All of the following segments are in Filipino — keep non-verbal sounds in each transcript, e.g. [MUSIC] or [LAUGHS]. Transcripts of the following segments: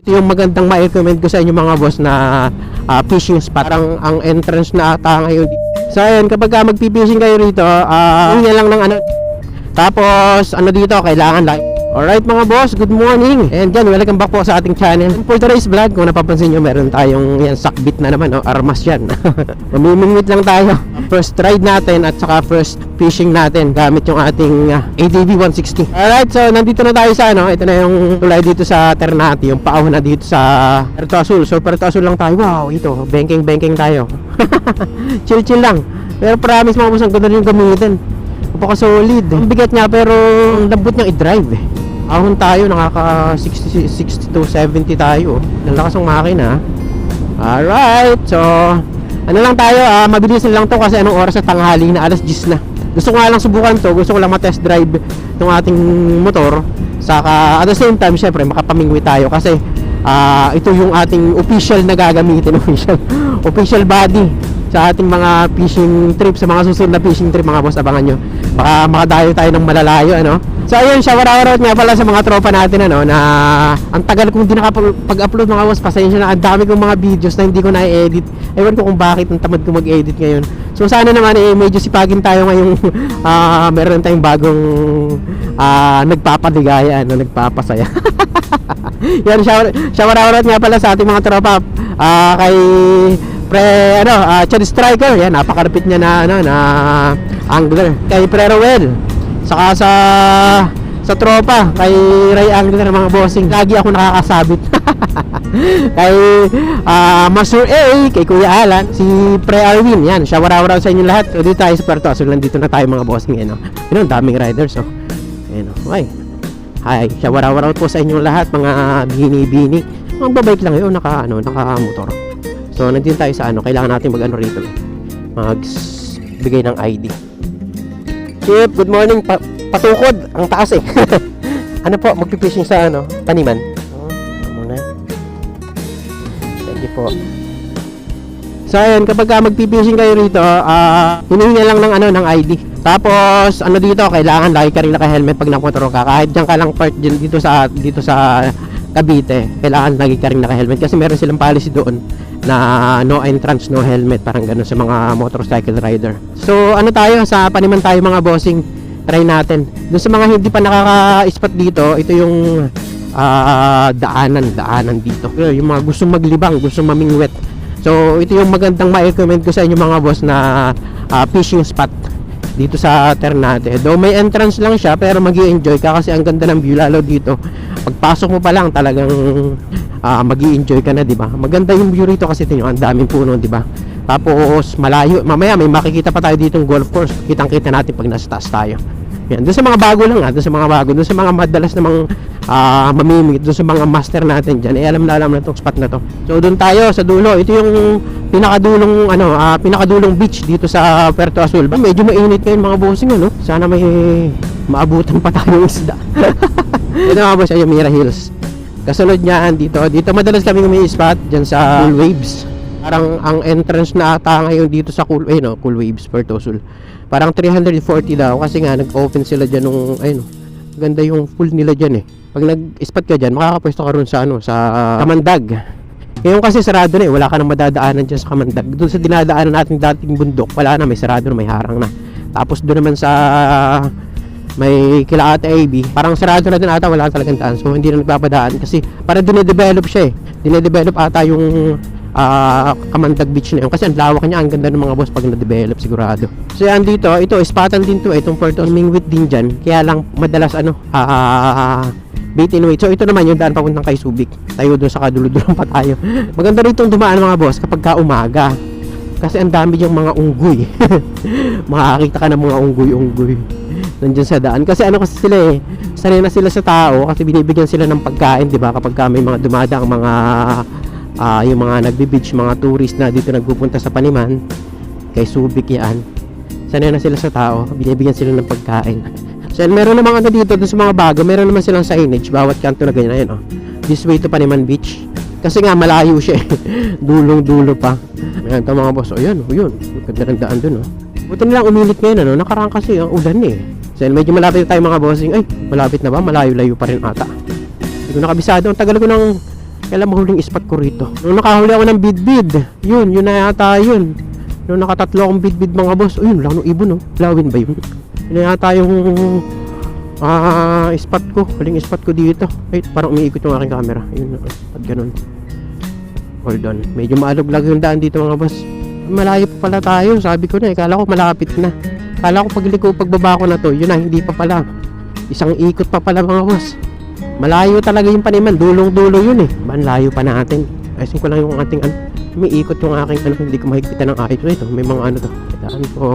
Ito yung magandang ma-recommend ko sa inyo mga boss na ah, fishing spot. Parang ang entrance na ata ngayon. So ayun, kapag ka magpipishing kayo rito, ah uh, lang ng ano. Tapos ano dito, kailangan lang. Alright mga boss, good morning. And yan, welcome back po sa ating channel. For today's vlog, kung napapansin nyo, meron tayong yan, sakbit na naman, oh, armas yan. [LAUGHS] Mamimingwit lang tayo. First ride natin at saka first fishing natin gamit yung ating ah, ADV 160. Alright, so nandito na tayo sa ano, ito na yung tulay dito sa Ternate, yung paahon na dito sa Puerto Azul. So Puerto Azul lang tayo. Wow, ito, banking-banking tayo. [LAUGHS] Chill-chill lang. Pero promise mga boss, ang ganda yung gamitin. Napaka solid. Ang bigat niya pero ang lambot niyang i-drive eh. Ahon tayo, nakaka 60, 60 to 70 tayo. Ang lakas ng makina. Alright, so ano lang tayo, ah, mabilis lang to kasi anong oras sa tanghali na, alas 10 na. Gusto ko nga lang subukan to, gusto ko lang ma-test drive ng ating motor. Saka at the same time, syempre makapamingwi tayo kasi ah, ito yung ating official na gagamitin, [LAUGHS] official, official body sa ating mga fishing trip, sa mga susunod na fishing trip mga boss, abangan nyo. Baka makadayo tayo ng malalayo, ano. So ayun, shower out nga pala sa mga tropa natin, ano, na ang tagal kong di nakapag-upload mga boss, pasensya na, ang dami kong mga videos na hindi ko na-edit. Ewan ko kung bakit ang tamad ko mag-edit ngayon. So sana naman eh, medyo sipagin tayo ngayong [LAUGHS] ah meron tayong bagong ah nagpapaligaya, ano, nagpapasaya. [LAUGHS] Yan, shower, shower out nga pala sa ating mga tropa. Ah, kay pre ano, uh, Chad Striker. Yan, napakarapit niya na ano na angler. Kay Pre Rowell. Saka sa sa tropa kay Ray Angler mga bossing. Lagi ako nakakasabit. [LAUGHS] kay ah Master A, kay Kuya Alan, si Pre Arwin. Yan, shower out sa inyo lahat. So dito tayo sa Puerto Azul. Nandito na tayo mga bossing. Yan, oh. Yun, daming riders. Oh. Yan, oh. Ay, Hi, shower out po sa inyong lahat mga bini-bini. Magbabike lang yun, naka ano, naka motor. So nandito tayo sa ano, kailangan natin mag ano rito. Mag bigay ng ID. Chip, good morning. Pa patukod, ang taas eh. [LAUGHS] ano po, magpipishing sa ano, taniman. Oh, ano muna. Thank you po. So ayun, kapag ka magpipishing kayo rito, ah, hinihinga lang ng ano ng ID. Tapos ano dito, kailangan lagi ka rin naka-helmet pag namotor ka. Kahit diyan ka lang dyan, dito sa dito sa Cavite, kailangan lagi ka rin naka-helmet kasi meron silang policy doon na no entrance, no helmet, parang gano'n sa mga motorcycle rider. So ano tayo, sa paniman tayo mga bossing, try natin. Doon sa mga hindi pa nakaka-spot dito, ito yung ah, daanan, daanan dito. Yung mga gustong maglibang, gustong mamingwet. So ito yung magandang ma-recommend ko sa inyo mga boss na ah, fishing spot dito sa Ternate. Though may entrance lang siya pero mag enjoy ka kasi ang ganda ng view lalo dito. Pagpasok mo pa lang talagang uh, mag enjoy ka na, di ba? Maganda yung view rito kasi tingnan, ang daming puno, di ba? Tapos malayo, mamaya may makikita pa tayo dito ng golf course. Kitang-kita natin pag nasa taas tayo. Yan, doon sa mga bago lang ha, doon sa mga bago, doon sa mga madalas namang uh, mamimigit, doon sa mga master natin dyan, eh alam na alam na itong spot na to. So doon tayo sa dulo, ito yung pinakadulong ano, ah, pinakadulong beach dito sa Puerto Azul. Ba, medyo mainit ngayon mga bossing ano. Sana may maabutan pa tayong isda. [LAUGHS] ito mga boss, ay Mira Hills. Kasunod niyan dito, dito madalas kami may spot diyan sa Cool Waves. Parang ang entrance na ata ngayon dito sa Cool, eh no, Cool Waves Puerto Azul. Parang 340 daw kasi nga nag-open sila diyan nung ayun. Ganda yung pool nila diyan eh. Pag nag-spot ka diyan, makakapwesto ka ron sa ano, sa Kamandag. Ngayon kasi sarado na eh, wala ka nang madadaanan dyan sa Kamandag. Doon sa dinadaanan natin dating bundok, wala na, may sarado na, may harang na. Tapos doon naman sa may kila ate AB, parang sarado na din ata, wala talagang daan. So hindi na nagpapadaan kasi para dinedevelop siya eh. Dinedevelop ata yung ah, Kamandag Beach na yun. Kasi ang lawak niya, ang ganda ng mga boss pag na-develop sigurado. So yan dito, ito, spatan din to, itong Puerto Mingwit din dyan. Kaya lang madalas ano, ah, bait and wait. So ito naman yung daan papuntang kay Subic. Tayo doon sa kaduludulong pa tayo. [LAUGHS] Maganda rito dumaan mga boss kapag ka umaga. Kasi ang dami yung mga unggoy. [LAUGHS] Makakakita ka ng mga unggoy-unggoy. Nandiyan sa daan. Kasi ano kasi sila eh, sanay na sila sa tao kasi binibigyan sila ng pagkain, di ba? Kapag ka may mga dumadaang mga ah, yung mga nagbi-beach, mga tourist na dito nagpupunta sa Paniman, kay Subic yan. Sanay na sila sa tao, binibigyan sila ng pagkain. So, meron namang ano dito, dun sa mga bago, meron naman silang signage, bawat kanto na ganyan, ayun, oh. This way to Paniman Beach. Kasi nga, malayo siya, eh. [LAUGHS] Dulong-dulo pa. Ayan, ito mga boss, o yun, o yun. Ganda ng daan dun, oh. Buti nilang umilit ngayon, ano, nakaraan kasi, ang ulan eh. So, medyo malapit tayo mga bossing. Ay, malapit na ba? Malayo-layo pa rin ata. Hindi ko nakabisado. Ang tagal ko nang Kailan mahuling spot ko rito? Nung nakahuli ako ng bidbid. Yun, yun na yata yun. Nung nakatatlo akong bidbid mga boss. Oh, yun, lang ng ibon oh. Lawin ba yun? Yun na yata yung ah spot ko. Huling spot ko dito. Wait, parang umiikot yung aking camera. Yun, uh, spot ganun. Hold on. Medyo maalog-lag yung daan dito mga boss. Malayo pa pala tayo. Sabi ko na eh. Kala ko malapit na. Kala ko pagliko, pagbaba ko na to. Yun na, hindi pa pala. Isang ikot pa pala mga boss. Malayo talaga yung paniman. Dulong-dulo yun eh. Ba, ang layo pa natin. Ayusin ko lang yung ating ano. May ikot yung aking ano. Hindi ko mahigpitan ng ayos. Ito, may mga ano to. Daan po.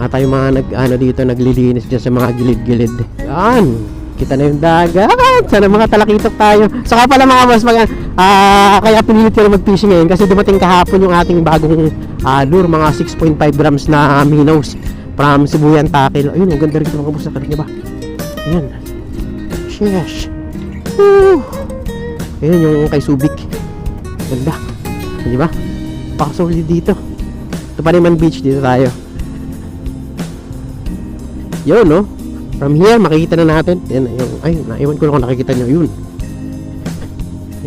Ata yung mga nag, ano dito, naglilinis dyan sa mga gilid-gilid. Yan. Kita na yung dagat. Sana mga talakitok tayo. Saka pala mga boss, mag, ah, kaya pinilit ko na mag-fishing ngayon kasi dumating kahapon yung ating bagong ah, lure, mga 6.5 grams na minnows from Sibuyan Takil. Ayun, ang ganda rin ito mga boss. Nakita niyo ba? Ayan. Sheesh. Woo! Ayun yung kay Subic. Ganda. Di ba? Pakasulit dito. Ito pa naman beach dito tayo. Yun, no? From here, makikita na natin. Yan, yung, ay, naiwan ko lang kung nakikita nyo. Yun.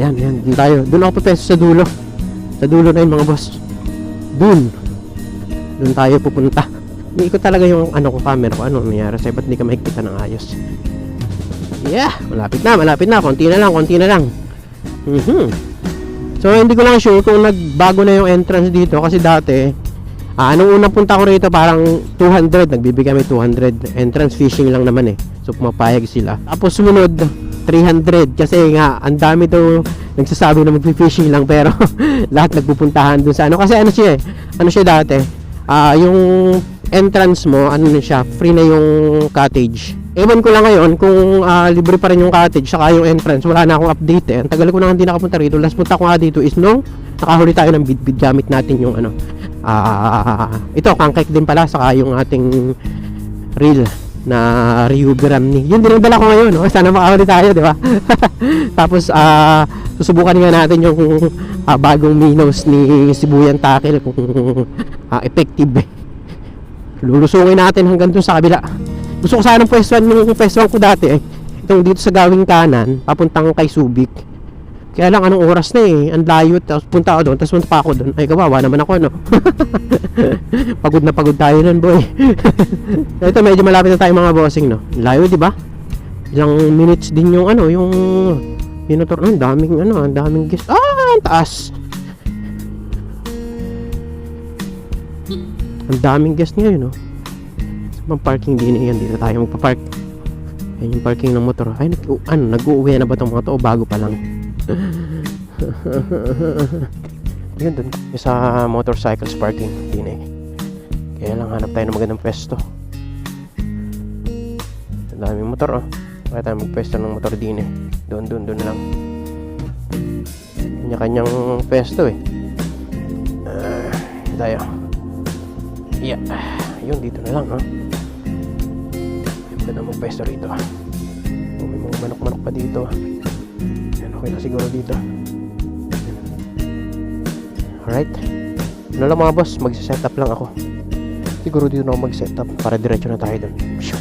Yan, yan. Dun tayo. Doon ako papeso sa dulo. Sa dulo na yun, mga boss. Dun. Doon tayo pupunta. Iikot talaga yung ano ko camera ko. Ano nangyari sa'yo? Ba't hindi ka makikita ng ayos? Yeah, malapit na, malapit na. Konti na lang, konti na lang. Mhm. So, hindi ko lang sure kung nagbago na yung entrance dito kasi dati, ah, nung unang punta ko rito parang 200, nagbibigay kami 200. Entrance fishing lang naman eh. So, pumapayag sila. Tapos sumunod, 300 kasi nga ang dami daw nagsasabi na magfi-fishing lang pero [LAUGHS] lahat nagpupuntahan dun sa ano. Kasi ano siya eh ano siya dati? Ah yung entrance mo ano na siya free na yung cottage. Ewan ko lang ngayon kung ah, libre pa rin yung cottage saka yung entrance. Wala na akong update eh. Ang tagal ko na hindi nakapunta rito. Last punta ko nga dito is nung nakahuli tayo ng bidbid gamit natin yung ano ah ito kangkek din pala saka yung ating reel na Ryugram ni. Yun din ang dala ko ngayon, no? Sana makahuli tayo, di ba? [LAUGHS] Tapos ah susubukan nga natin yung ah, bagong Minos ni Sibuyan Takil kung ah, effective eh. Lulusungin natin hanggang dun sa kabila. Gusto ko sanang pwestuhan yung pwestuhan ko dati eh. Itong dito sa gawing kanan, papuntang kay Subic. Kaya lang anong oras na eh, ang layo, tapos punta ako doon, tapos punta pa ako doon. Ay kawawa naman ako, no? [LAUGHS] pagod na pagod tayo nun, boy. [LAUGHS] Ito medyo malapit na tayo mga bossing, no? Layo, di ba? Ilang minutes din yung ano, yung minotor. Ang daming ano, ang daming guest. Ah, ang taas. Ang daming guest ngayon, no? Sa parking din yan, dito tayo magpa-park. Yan yung parking ng motor. Ay, nag ano, nag-uwi na ba itong mga to o bago pa lang? Yun dun. Sa motorcycles parking. Din eh. Kaya lang hanap tayo ng magandang pwesto. Ang daming motor oh. Kaya tayo magpwesto ng motor din eh. Doon, doon, doon lang. Kanya-kanyang pwesto eh. Ah, tayo. Yeah. Yun, dito na lang oh. Ganda mong pwesto rito. Oh, may mga manok-manok pa dito. Yan, okay na siguro dito. Alright. Ano lang mga boss, magsiset up lang ako. Siguro dito na ako mag-set up para diretso na tayo doon. Phew.